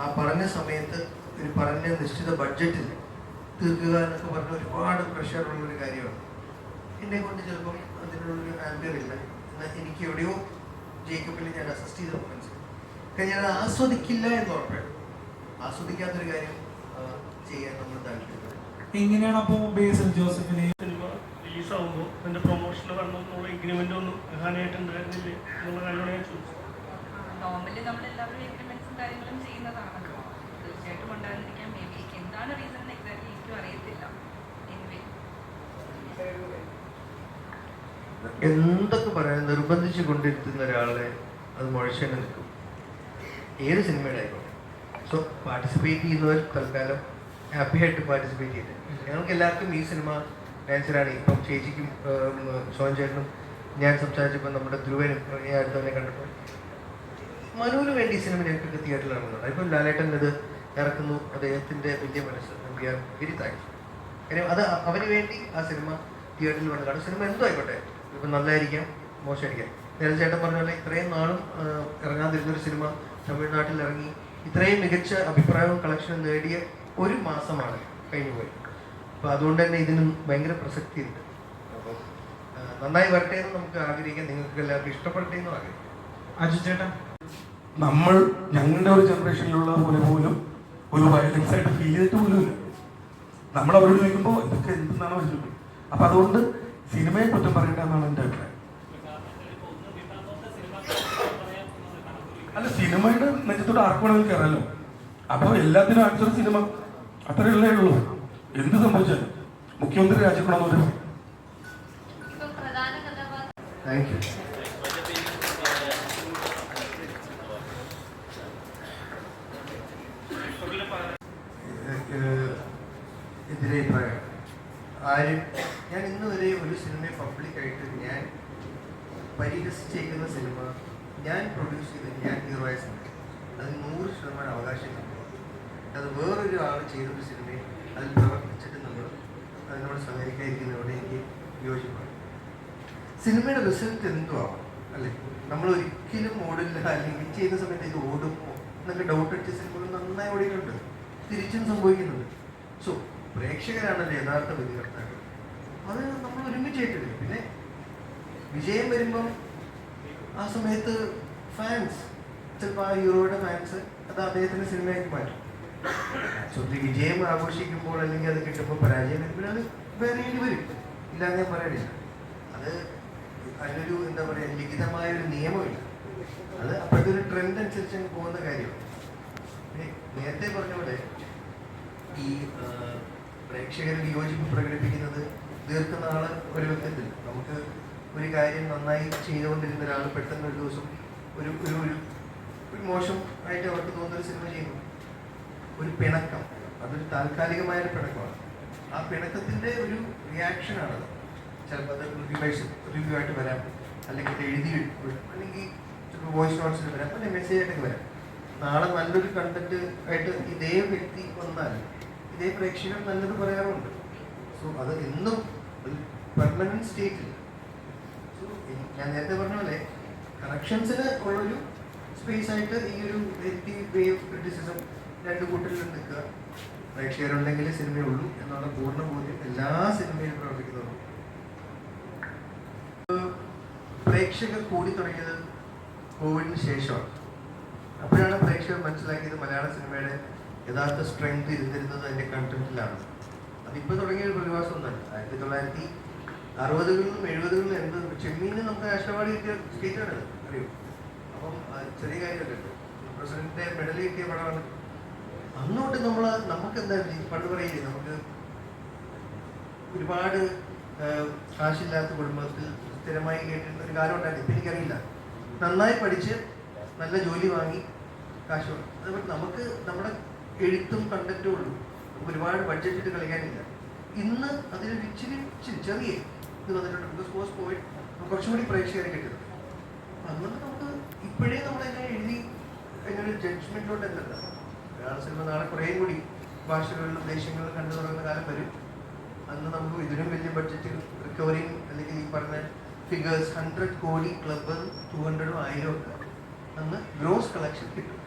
ആ പറഞ്ഞ സമയത്ത് ഒരു പറഞ്ഞ നിശ്ചിത ബഡ്ജറ്റിൽ തീർക്കുക എന്നൊക്കെ പറഞ്ഞ ഒരുപാട് പ്രഷറുള്ളൊരു കാര്യമാണ്. എന്നെ കൊണ്ട് ചിലപ്പം അതിനുള്ളൊരു ആംബിയർ ഇല്ല. എന്നാൽ എനിക്ക് എവിടെയോ ജേക്കബിൽ ഞാൻ അസിസ്റ്റ് ചെയ്ത മനസ്സിലായി. കാരണം ഞാൻ ആസ്വദിക്കില്ല എന്ന് ഉറപ്പാണ്. ആസ്വദിക്കാത്തൊരു കാര്യം ചെയ്യാൻ നമ്മൾ താല്പര്യം എങ്ങനെയാണ് അപ്പോൾ ബേസൽ ജോസഫിനെ? സിനിമ റിലീസ് ആകുമ്പോൾ അതിന്റെ പ്രൊമോഷൻ വരണമെന്നുള്ള എഗ്രിമെന്റ് ഒന്നും ഹാനായിട്ട് ഉണ്ടായിരുന്നില്ലേ എന്നുള്ള കാര്യമാണ് ഞാൻ ചോദിച്ചത്. നോർമലി നമ്മൾ എല്ലാവരും കാര്യങ്ങളും ചെയ്യുന്നതാണല്ലോ തീർച്ചയായിട്ടും ഉണ്ടാകാതിരിക്കാൻ മേ ബി എന്താണ് റീസൺ എക്സാക്ട്ലി എനിക്കും അറിയത്തില്ല. എനിവേ എന്തൊക്കെ പറയാൻ നിർബന്ധിച്ചു കൊണ്ടിരുത്തുന്ന ഒരാളെ അത് മുഴച്ചേനെ നിൽക്കും. ഏത് സിനിമയുടെ ആയിക്കോട്ടെ. സോ പാർട്ടിസിപ്പേറ്റ് ചെയ്യുന്നവർ തൽക്കാലം ഹാപ്പി ആയിട്ട് പാർട്ടിസിപ്പേറ്റ് ചെയ്ത് ഞങ്ങൾക്ക് എല്ലാവർക്കും ഈ സിനിമ ഡാൻസറാണ് ഇപ്പം ചേച്ചിക്കും സോൻ ചേട്ടനും ഞാൻ സംസാരിച്ചപ്പോൾ നമ്മുടെ ധ്രുവനും ഈ അടുത്തവനെ കണ്ടപ്പോൾ മനുവിന് വേണ്ടി ഈ സിനിമ ഞങ്ങൾക്ക് തിയേറ്ററിൽ ഇറങ്ങുന്നുണ്ട് ഇപ്പം ലാലേട്ടൻ അത് ഇറക്കുന്നു. അദ്ദേഹത്തിന്റെ വലിയ മനസ്സ് വി ആർ വെരി താങ്ക്സ് കാര്യം അത് അവന് വേണ്ടി ആ സിനിമ തിയേറ്ററിൽ വന്നു കാണും സിനിമ എന്തോ ആയിക്കോട്ടെ. ഇപ്പം നല്ലതായിരിക്കാം മോശമായിരിക്കാം. നേരത്തെ ചേട്ടൻ പറഞ്ഞ പോലെ ഇത്രയും നാളും ഇറങ്ങാതിരുന്നൊരു സിനിമ തമിഴ്നാട്ടിൽ ഇറങ്ങി ഇത്രയും മികച്ച അഭിപ്രായവും കളക്ഷനും നേടിയ ഒരു മാസമാണ് കഴിഞ്ഞു പോയി അപ്പോൾ അതുകൊണ്ട് തന്നെ ഇതിന് ഭയങ്കര പ്രസക്തിയുണ്ട്. അപ്പം നന്നായി വരട്ടെ എന്ന് നമുക്ക് ആഗ്രഹിക്കാം. നിങ്ങൾക്ക് എല്ലാവർക്കും ഇഷ്ടപ്പെടട്ടെ എന്നും ആഗ്രഹിക്കാം. അജു ചേട്ടൻ നമ്മൾ ഞങ്ങളുടെ ഒരു ജനറേഷനിലുള്ള പോലെ പോലും ഒരു വയലൻസ് ആയിട്ട് ഫീൽ ചെയ്തിട്ട് പോലും ഇല്ല. നമ്മൾ അവരോട് ചോദിക്കുമ്പോൾ ഇതൊക്കെ എന്തെന്നാണ് അവർ ചോദിക്കുന്നത് അപ്പൊ അതുകൊണ്ട് സിനിമയെ കുറ്റം പറയണ്ട എന്നാണ് എന്റെ അഭിപ്രായം. അല്ല സിനിമയുടെ നെഞ്ചത്തോട് ആർക്ക് വേണമെങ്കിൽ കയറാലോ? അപ്പൊ എല്ലാത്തിനും ആൻസർ സിനിമ. അത്രയല്ലേ ഉള്ളൂ എന്ത് സംഭവിച്ചാലും. മുഖ്യമന്ത്രി രാജിക്കണമെന്ന് കഥാപാത്രം താങ്ക് യു എതിരഭിപ്രായം ആരും? ഞാൻ ഇന്ന് വരെ ഒരു സിനിമയെ പബ്ലിക്കായിട്ട് ഞാൻ പരിഹസിച്ചേക്കുന്ന സിനിമ ഞാൻ പ്രൊഡ്യൂസ് ചെയ്ത ഞാൻ ഹീറോ ആയ സിനിമ. അത് നൂറ് ശതമാനം അവകാശം അത് വേറൊരു ആൾ ചെയ്തൊരു സിനിമയിൽ അതിൽ പ്രവർത്തിച്ചിട്ട് നമ്മൾ അതിനോട് സഹകരിക്കാതിരിക്കുന്നതോടെ എനിക്ക് യോജിപ്പാണ്. സിനിമയുടെ റിസൾട്ട് എന്തോ ആവാം അല്ലേ? നമ്മൾ ഒരിക്കലും ഓടില്ല അല്ലെങ്കിൽ ചെയ്യുന്ന സമയത്ത് ഇത് ഓടുമോ എന്നൊക്കെ ഡൗട്ട് അടിച്ച സിനിമകൾ നന്നായി ഓടിയിട്ടുണ്ട്. തിരിച്ചും സംഭവിക്കുന്നുണ്ട്. സോ പ്രേക്ഷകരാണല്ലോ യഥാർത്ഥ വിധികർത്താക്കൾ. അത് നമ്മൾ ഒരുമിച്ചായിട്ടില്ല. പിന്നെ വിജയം വരുമ്പം ആ സമയത്ത് ഫാൻസ് ചിലപ്പോൾ ആ ഹീറോയുടെ ഫാൻസ് അത് അദ്ദേഹത്തിന്റെ സിനിമയാക്കി മാറ്റും. വിജയം ആഘോഷിക്കുമ്പോൾ അല്ലെങ്കിൽ അത് കിട്ടുമ്പോൾ പരാജയം വരുമ്പോൾ അത് വേറെ വരും. ഇല്ല ഞാൻ പറയണില്ല. അത് അതിനൊരു എന്താ പറയുക ലിഖിതമായ ഒരു നിയമമില്ല. അത് അപ്പോഴത്തെ ഒരു ട്രെൻഡ് അനുസരിച്ച് പോകുന്ന കാര്യമാണ്. നേരത്തെ പറഞ്ഞ പോലെ ഈ പ്രേക്ഷകർ വിയോജിപ്പ് പ്രകടിപ്പിക്കുന്നത് ദീർഘനാൾ ഒരു വ്യക്തിത്തിൽ നമുക്ക് ഒരു കാര്യം നന്നായി ചെയ്തുകൊണ്ടിരുന്ന ഒരാൾ പെട്ടെന്ന് ഒരു ദിവസം ഒരു ഒരു ഒരു മോശം ആയിട്ട് അവർക്ക് തോന്നുന്ന ഒരു സിനിമ ചെയ്യുന്നു. ഒരു പിണക്കം. അതൊരു താൽക്കാലികമായ ഒരു പിണക്കമാണ്. ആ പിണക്കത്തിന്റെ ഒരു റിയാക്ഷനാണത് ചിലപ്പോൾ അത് റിവ്യൂസ് റിവ്യൂ ആയിട്ട് വരാം. അല്ലെങ്കിൽ എഴുതി അല്ലെങ്കിൽ ചിലപ്പോൾ വോയിസ് നോട്ട്സിൽ വരാം. അല്ലെങ്കിൽ മെസ്സേജ് ആയിട്ടൊക്കെ വരാം. നാളെ നല്ലൊരു കണ്ടന്റ് ആയിട്ട് ഇതേ വ്യക്തി വന്നാൽ ഇതേ പ്രേക്ഷകർ നല്ലത് പറയാറുണ്ട്. സോ അത് എന്നും പെർമനന്റ് സ്റ്റേറ്റിൽ സോ ഞാൻ നേരത്തെ പറഞ്ഞ പോലെ കറക്ഷൻസിന് ഉള്ളൊരു സ്പേസ് ആയിട്ട് ഈ ഒരു വേവ് ക്രിറ്റിസിസം രണ്ട് കൂട്ടരിലും നിൽക്കുക. പ്രേക്ഷകരുണ്ടെങ്കിൽ സിനിമയുള്ളൂ എന്നുള്ള പൂർണ ബോധ്യം എല്ലാ സിനിമയിലും പ്രവർത്തിക്കുന്നതും. പ്രേക്ഷകർ കൂടി തുടങ്ങിയത് കോവിഡിന് ശേഷമാണ്. അപ്പോഴാണ് പ്രേക്ഷകർ മനസ്സിലാക്കിയത് മലയാള സിനിമയുടെ യഥാർത്ഥ സ്ട്രെങ്ത് ഇരുന്നിരുന്നത് അതിന്റെ കണ്ടന്റിലാണ് അതിപ്പോൾ തുടങ്ങിയ ഒരു പ്രതിഭാസമൊന്നുമല്ല ആയിരത്തി തൊള്ളായിരത്തി അറുപതുകളിലും എഴുപതുകളിലും എൺപത് ചെമ്മീന് നമുക്ക് അവാർഡ് കിട്ടിയ സ്റ്റേറ്റാണ് അറിയോ? അപ്പം ചെറിയ കാര്യമല്ലല്ലോ പ്രസിഡന്റിന്റെ മെഡൽ കിട്ടിയ പടമാണ് അന്നോട്ട് നമ്മൾ നമുക്ക് എന്താ പണ്ട് പറയില്ലേ നമുക്ക് ഒരുപാട് കാശില്ലാത്ത കുടുംബത്തിൽ സ്ഥിരമായി കേട്ടിരുന്ന ഒരു കാലം ഉണ്ടായിരുന്നു. ഇപ്പം എനിക്കറിയില്ല. നന്നായി പഠിച്ച് നല്ല ജോലി വാങ്ങി കാശ് വാങ്ങി അതുപോലെ നമുക്ക് നമ്മുടെ എഴുത്തും കണ്ടന്റും ഉള്ളൂ. ഒരുപാട് ബഡ്ജറ്റ് ഇട്ട് കളിക്കാനില്ല. ഇന്ന് അതിലൊരു ഇച്ചിരി ഇച്ചിരി ചെറിയ ഇത് വന്നിട്ടുണ്ട്. ബിക്കോസ് പോസ്റ്റ് പോയി കുറച്ചും കൂടി പ്രേക്ഷകരെ കിട്ടുന്നത് അതുകൊണ്ട് നമുക്ക് ഇപ്പോഴേ നമ്മളതിനെ എഴുതി അതിനൊരു ജഡ്ജ്മെന്റിലോട്ട് എത്തണ്ട. മലയാള സിനിമ നാളെ കുറേയും കൂടി ഭാഷകളിലും ദേശങ്ങളിലും കണ്ടു തുടങ്ങുന്ന കാലം വരും. അന്ന് നമുക്ക് ഇതിനും വലിയ ബഡ്ജറ്റ് റിക്കവറിങ് അല്ലെങ്കിൽ ഈ പറഞ്ഞ ഫിഗേഴ്സ് ഹൺഡ്രഡ് കോടി ക്ലബ് ടു ഹൺഡ്രഡും ആയിരം ഒക്കെ അന്ന് ഗ്രോസ് കളക്ഷൻ കിട്ടും.